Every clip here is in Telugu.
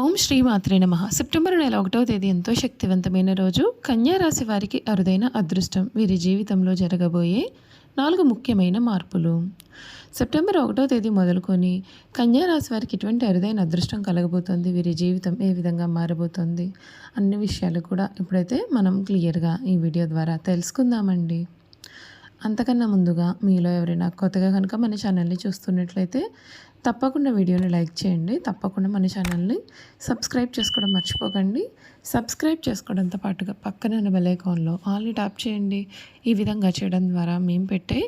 ఓం శ్రీమాత్రే నమ. సెప్టెంబర్ నెల ఒకటవ తేదీ ఎంతో శక్తివంతమైన రోజు. కన్యా రాశి వారికి అరుదైన అదృష్టం. వీరి జీవితంలో జరగబోయే నాలుగు ముఖ్యమైన మార్పులు. సెప్టెంబర్ ఒకటో తేదీ మొదలుకొని కన్యా రాశి వారికి ఇటువంటి అరుదైన అదృష్టం కలగబోతోంది. వీరి జీవితం ఏ విధంగా మారబోతోంది అన్ని విషయాలు కూడా ఇప్పుడైతే మనం క్లియర్గా ఈ వీడియో ద్వారా తెలుసుకుందామండి. అంతకన్నా ముందుగా మీలో ఎవరైనా కొత్తగా కనుక మన ఛానల్ని చూస్తున్నట్లయితే తప్పకుండా వీడియోని లైక్ చేయండి తప్పకుండా మన ఛానల్ని సబ్స్క్రైబ్ చేసుకోవడం మర్చిపోకండి. సబ్స్క్రైబ్ చేసుకోవడంతో పాటుగా పక్కన ఉన్న బెల్ ఆల్ని ట్యాప్ చేయండి. ఈ విధంగా చేయడం ద్వారా మేము పెట్టే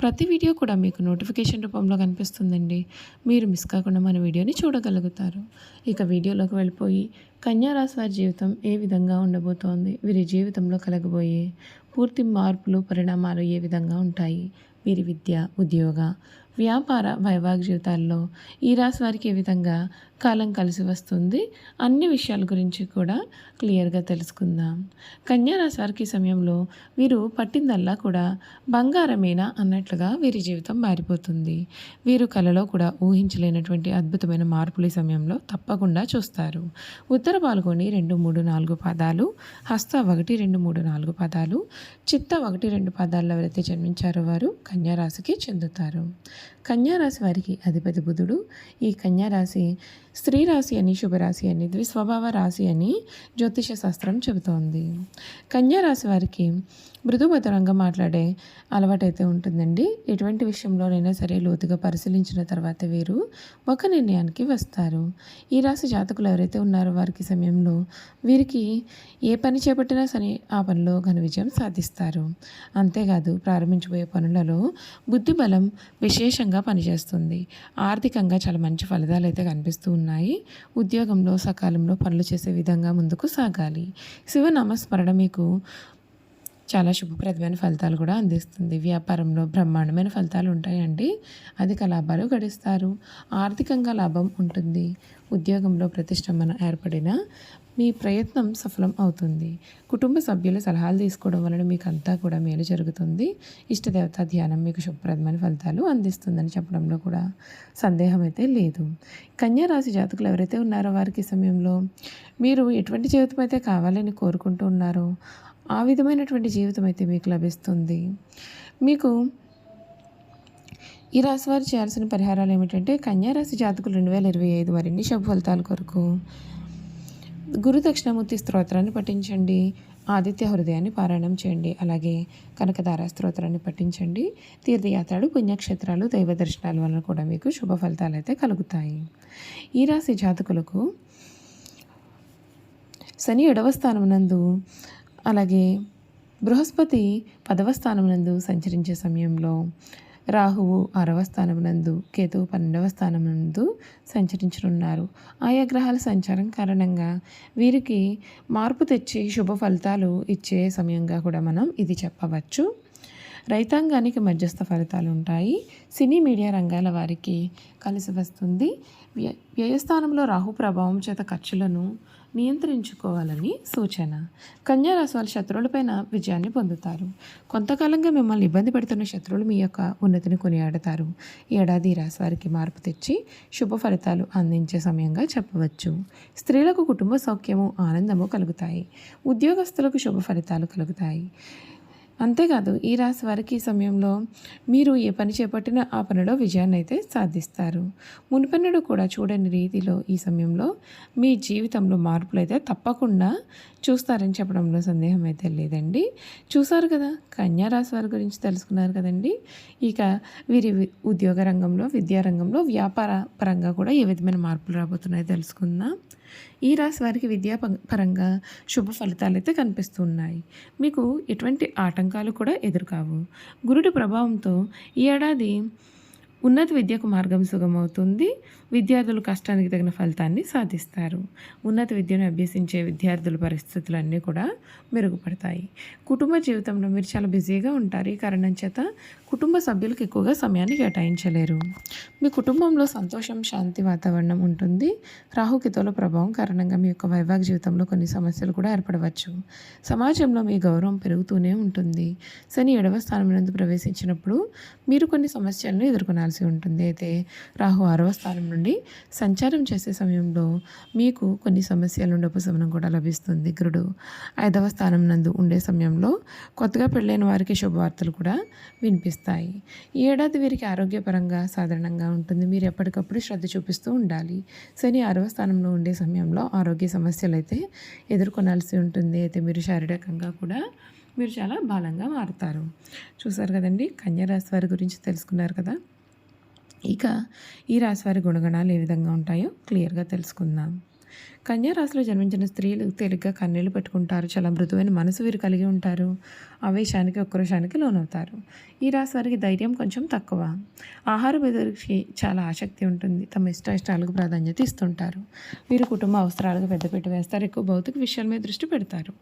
ప్రతి వీడియో కూడా మీకు నోటిఫికేషన్ రూపంలో కనిపిస్తుందండి. మీరు మిస్ కాకుండా మన వీడియోని చూడగలుగుతారు. ఇక వీడియోలోకి వెళ్ళిపోయి కన్యారాశి వారి జీవితం ఏ విధంగా ఉండబోతోంది? వీరి జీవితంలో కలగబోయే పూర్తి మార్పులు పరిణామాలు ఏ విధంగా ఉంటాయి? వీరి విద్య ఉద్యోగ వ్యాపార వైవాహిక జీవితాల్లో ఈ రాశి వారికి ఏ విధంగా కాలం కలిసి వస్తుంది? అన్ని విషయాల గురించి కూడా క్లియర్గా తెలుసుకుందాం. కన్యారాశి వారికి సమయంలో వీరు పట్టిందల్లా కూడా బంగారమేనా అన్నట్లుగా వీరి జీవితం మారిపోతుంది. వీరు కళలో కూడా ఊహించలేనటువంటి అద్భుతమైన మార్పులు ఈ సమయంలో తప్పకుండా చూస్తారు. ఉత్తర పాల్గొని రెండు మూడు నాలుగు పదాలు హస్త ఒకటి రెండు మూడు నాలుగు పదాలు చిత్త ఒకటి రెండు పదాల్లో ఎవరైతే జన్మించారో వారు కన్యారాశికి చెందుతారు. కన్యా రాశి వారికి అధిపతి బుధుడు. ఈ కన్యారాశి స్త్రీ రాశి అని శుభరాశి అని ద్విస్వభావ రాశి అని జ్యోతిష శాస్త్రం చెబుతోంది. కన్యారాశి వారికి మృదుమధురంగా మాట్లాడే అలవాటైతే ఉంటుందండి. ఎటువంటి విషయంలోనైనా సరే లోతుగా పరిశీలించిన తర్వాత వీరు ఒక నిర్ణయానికి వస్తారు. ఈ రాశి జాతకులు ఎవరైతే ఉన్నారో వారికి సమయంలో వీరికి ఏ పని చేపట్టినా సరే ఆ పనిలో ఘన విజయం సాధిస్తారు. అంతేకాదు ప్రారంభించబోయే పనులలో బుద్ధి బలం విశేషంగా పనిచేస్తుంది. ఆర్థికంగా చాలా మంచి ఫలితాలు అయితే కనిపిస్తూ ఉన్నాయి. ఉద్యోగంలో సకాలంలో పనులు చేసే విధంగా ముందుకు సాగాలి శివనామస్మరణ మీకు చాలా శుభప్రదమైన ఫలితాలు కూడా అందిస్తుంది. వ్యాపారంలో బ్రహ్మాండమైన ఫలితాలు ఉంటాయండి. అధిక లాభాలు గడిస్తారు. ఆర్థికంగా లాభం ఉంటుంది. ఉద్యోగంలో ప్రతిష్టంభన ఏర్పడిన మీ ప్రయత్నం సఫలం అవుతుంది. కుటుంబ సభ్యుల సలహాలు తీసుకోవడం వలన మీకు అంతా కూడా మేలు జరుగుతుంది. ఇష్టదేవత ధ్యానం మీకు శుభప్రదమైన ఫలితాలు అందిస్తుందని చెప్పడంలో కూడా సందేహం అయితే లేదు. కన్యా రాశి జాతకులు ఎవరైతే ఉన్నారో వారికి సమయంలో మీరు ఎటువంటి జీవితం అయితే కావాలని కోరుకుంటూ ఉన్నారో ఆ విధమైనటువంటి జీవితం అయితే మీకు లభిస్తుంది. మీకు ఈ రాశి వారు చేయాల్సిన పరిహారాలు ఏమిటంటే కన్యారాశి జాతకులు రెండు వేల ఇరవై ఐదు వారిని శుభ ఫలితాల కొరకు? గురు దక్షిణమూర్తి స్తోత్రాన్ని పఠించండి. ఆదిత్య హృదయాన్ని పారాయణం చేయండి. అలాగే కనకదార స్తోత్రాన్ని పఠించండి. తీర్థయాత్రలు పుణ్యక్షేత్రాలు దైవ దర్శనాల వలన కూడా మీకు శుభ ఫలితాలు అయితే కలుగుతాయి. ఈ రాశి జాతకులకు శని ఎడవ స్థానం నందు అలాగే బృహస్పతి పదవ స్థానం నందు సంచరించే సమయంలో రాహువు ఆరవ స్థానం నందు కేతువు పన్నెండవ స్థానం నందు సంచరించనున్నారు. ఆయా గ్రహాల సంచారం కారణంగా వీరికి మార్పు తెచ్చి శుభ ఫలితాలు ఇచ్చే సమయంగా కూడా మనం ఇది చెప్పవచ్చు. రైతాంగానికి మధ్యస్థ ఫలితాలు ఉంటాయి. సినీ మీడియా రంగాల వారికి కలిసి వస్తుంది. వ్య వ్యయస్థానంలో రాహు ప్రభావం చేత ఖర్చులను నియంత్రించుకోవాలని సూచన. కన్యారాశి వారి వాళ్ళ శత్రువులపైన విజయాన్ని పొందుతారు. కొంతకాలంగా మిమ్మల్ని ఇబ్బంది పెడుతున్న శత్రువులు మీ యొక్క ఉన్నతిని కొనియాడతారు. ఏడాది రాశి వారికి మార్పు తెచ్చి శుభ ఫలితాలు అందించే సమయంగా చెప్పవచ్చు. స్త్రీలకు కుటుంబ సౌఖ్యము ఆనందము కలుగుతాయి. ఉద్యోగస్తులకు శుభ ఫలితాలు కలుగుతాయి. అంతేకాదు ఈ రాశి వారికి ఈ సమయంలో మీరు ఏ పని చేపట్టినా ఆ పనిలో విజయాన్ని అయితే సాధిస్తారు. మునిపెన్నడు కూడా చూడని రీతిలో ఈ సమయంలో మీ జీవితంలో మార్పులు అయితే తప్పకుండా చూస్తారని చెప్పడంలో సందేహం అయితే లేదండి. చూసారు కదా కన్యా రాశి వారి గురించి తెలుసుకున్నారు కదండి. ఇక వీరి ఉద్యోగ రంగంలో విద్యారంగంలో వ్యాపార పరంగా కూడా ఏ విధమైన మార్పులు రాబోతున్నాయో తెలుసుకుందాం. ఈ రాశి వారికి విద్యా పరంగా శుభ ఫలితాలు అయితే కనిపిస్తున్నాయి. మీకు ఎటువంటి ఆటంకాలు కూడా ఎదురుకావు. గురుడి ప్రభావంతో ఈ ఏడాది ఉన్నత విద్యకు మార్గం సుగమవుతుంది. విద్యార్థులు కష్టానికి తగిన ఫలితాన్ని సాధిస్తారు. ఉన్నత విద్యను అభ్యసించే విద్యార్థుల పరిస్థితులన్నీ కూడా మెరుగుపడతాయి. కుటుంబ జీవితంలో మీరు చాలా బిజీగా ఉంటారు. ఈ కారణం చేత కుటుంబ సభ్యులకు ఎక్కువగా సమయాన్ని కేటాయించలేరు. మీ కుటుంబంలో సంతోషం శాంతి వాతావరణం ఉంటుంది. రాహుకితోల ప్రభావం కారణంగా మీ యొక్క వైవాహిక జీవితంలో కొన్ని సమస్యలు కూడా ఏర్పడవచ్చు. సమాజంలో మీ గౌరవం పెరుగుతూనే ఉంటుంది. శని ఏడవ స్థానం నందు ప్రవేశించినప్పుడు మీరు కొన్ని సమస్యలను ఎదుర్కొనాలి ఎదుర్కోవాల్సి ఉంటుంది. అయితే రాహు ఆరవ స్థానం నుండి సంచారం చేసే సమయంలో మీకు కొన్ని సమస్యల నుండి ఉపశమనం కూడా లభిస్తుంది. గురుడు ఐదవ స్థానం నందు ఉండే సమయంలో కొత్తగా పెళ్ళైన వారికి శుభవార్తలు కూడా వినిపిస్తాయి. ఈ ఏడాది వీరికి ఆరోగ్యపరంగా సాధారణంగా ఉంటుంది. మీరు ఎప్పటికప్పుడు శ్రద్ధ చూపిస్తూ ఉండాలి. శని ఆరవ స్థానంలో ఉండే సమయంలో ఆరోగ్య సమస్యలు అయితే ఎదుర్కొనాల్సి ఉంటుంది. అయితే మీరు శారీరకంగా కూడా మీరు చాలా బలంగా మారుతారు. చూసారు కదండి? కన్యా రాశి వారి గురించి తెలుసుకున్నారు కదా? ఇక ఈ రాశివారి గుణగణాలు ఏ విధంగా ఉంటాయో క్లియర్గా తెలుసుకుందాం. కన్యా రాశిలో జన్మించిన స్త్రీలు తేలిగ్గా కన్నీళ్ళు పెట్టుకుంటారు. చాలా మృదువైన మనసు వీరు కలిగి ఉంటారు. ఆవేశానికి ఉక్రోషానికి లోనవుతారు. ఈ రాశి వారికి ధైర్యం కొంచెం తక్కువ. ఆహార బెదరికి చాలా ఆసక్తి ఉంటుంది. తమ ఇష్ట ఇష్టాలకు ప్రాధాన్యత ఇస్తుంటారు. వీరు కుటుంబ అవసరాలకు పెద్దపీట వేస్తారు. ఎక్కువ భౌతిక విషయాల మీద దృష్టి పెడతారు.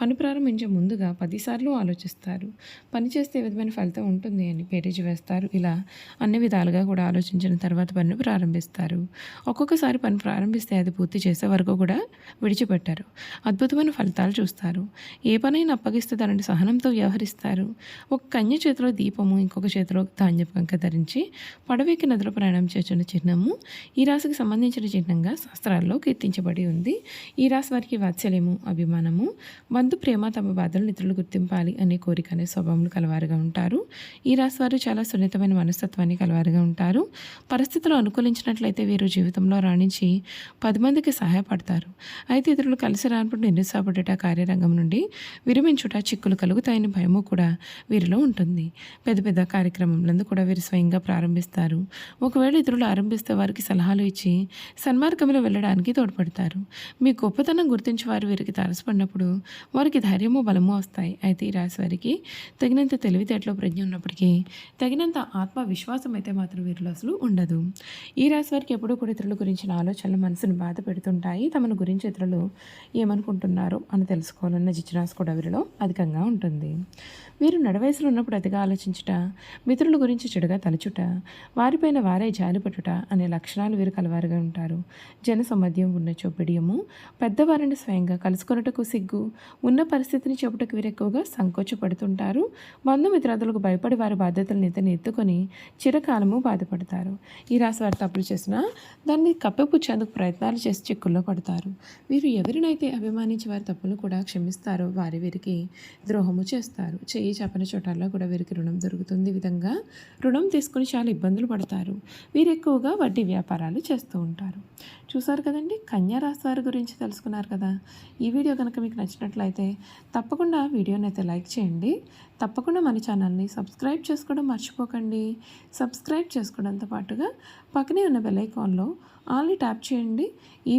పని ప్రారంభించే ముందుగా పదిసార్లు ఆలోచిస్తారు. పని చేస్తే విధమైన ఫలితం ఉంటుంది అని పేరేజ్ వేస్తారు. ఇలా అన్ని విధాలుగా కూడా ఆలోచించిన తర్వాత పనిని ప్రారంభిస్తారు. ఒక్కొక్కసారి పని ప్రారంభిస్తే అది పూర్తి చేసే వరకు కూడా విడిచిపెట్టారు. అద్భుతమైన ఫలితాలు చూస్తారు. ఏ పనైనా అప్పగిస్తే దానిని సహనంతో వ్యవహరిస్తారు. ఒక కన్య చేతిలో దీపము ఇంకొక చేతిలో ధాన్యపు కంక ధరించి పడవేకి నదిలో ప్రయాణం చేస్తున్న చిహ్నము ఈ రాశికి సంబంధించిన చిహ్నంగా శాస్త్రాల్లో కీర్తించబడి ఉంది. ఈ రాశి వారికి వాత్సల్యము అభిమానము బంధు ప్రేమ తమ బాధలను ఇతరులు గుర్తింపాలి అనే కోరిక అనే స్వభావములు కలవారుగా ఉంటారు. ఈ రాశి వారు చాలా సున్నితమైన మనస్తత్వాన్ని కలవారుగా ఉంటారు. పరిస్థితులు అనుకూలించినట్లయితే వీరు జీవితంలో రాణించి పది మందికి సహాయపడతారు. అయితే ఇతరులు కలిసి రానప్పుడు నిరుత్సాహపడేట కార్యరంగం నుండి విరమించుట చిక్కులు కలుగుతాయని భయము కూడా వీరిలో ఉంటుంది. పెద్ద పెద్ద కార్యక్రమంలందు కూడా వీరు స్వయంగా ప్రారంభిస్తారు. ఒకవేళ ఇతరులు ఆరంభిస్తే వారికి సలహాలు ఇచ్చి సన్మార్గంలో వెళ్ళడానికి తోడ్పడతారు. మీ గొప్పతనం గుర్తించి వారు వీరికి తారసపడినప్పుడు వారికి ధైర్యము బలము వస్తాయి. అయితే ఈ రాశి వారికి తగినంత తెలివితేటలో ప్రజ్ఞ ఉన్నప్పటికీ తగినంత ఆత్మవిశ్వాసం అయితే మాత్రం వీరిలో అసలు ఉండదు. ఈ రాశి వారికి ఎప్పుడూ కూడా ఇతరుల గురించిన ఆలోచనలు మనసును బాధ పెడుతుంటాయి ఉంటాయి. తమను గురించి ఇతరులు ఏమనుకుంటున్నారు అని తెలుసుకోవాలన్న జిజ్ఞాస కూడా వీరిలో అధికంగా ఉంటుంది. వీరు నడవయసులో ఉన్నప్పుడు అతిగా ఆలోచించుట మిత్రుల గురించి చెడుగా తలుచుట వారిపైన వారే జాలిపట్టుట అనే లక్షణాలు వీరు కలవారుగా ఉంటారు. జన సమధ్యం ఉన్న చొప్పిడియము పెద్దవారిని స్వయంగా కలుసుకొనుటకు సిగ్గు ఉన్న పరిస్థితిని చెప్పుటకు వీరు ఎక్కువగా సంకోచపడుతుంటారు. బంధుమిత్రాదులకు భయపడి వారి బాధ్యతలను ఇతను ఎత్తుకొని చిరకాలము బాధపడతారు. ఈ రాశి వారు తప్పులు చేసినా దాన్ని కప్పిపుచ్చేందుకు ప్రయత్నాలు చేసి చిక్కుల్లో పడతారు. వీరు ఎవరినైతే అభిమానించి వారి తప్పులు కూడా క్షమిస్తారో వారి వీరికి ద్రోహము చేస్తారు. చేయి చెప్పని చోటాల్లో కూడా వీరికి రుణం దొరుకుతుంది. విధంగా రుణం తీసుకుని చాలా ఇబ్బందులు పడతారు. వీరు ఎక్కువగా వడ్డీ వ్యాపారాలు చేస్తూ ఉంటారు. చూసారు కదండి? కన్యా రాశి వారి గురించి తెలుసుకున్నారు కదా? ఈ వీడియో కనుక మీకు నచ్చినట్లయితే తప్పకుండా వీడియోని అయితే లైక్ చేయండి. తప్పకుండా మన ఛానల్ని సబ్స్క్రైబ్ చేసుకోవడం మర్చిపోకండి. సబ్స్క్రైబ్ చేసుకోవడంతో పాటుగా పక్కనే ఉన్న బెల్ ఐకాన్లో ఆల్ని ట్యాప్ చేయండి. ఈ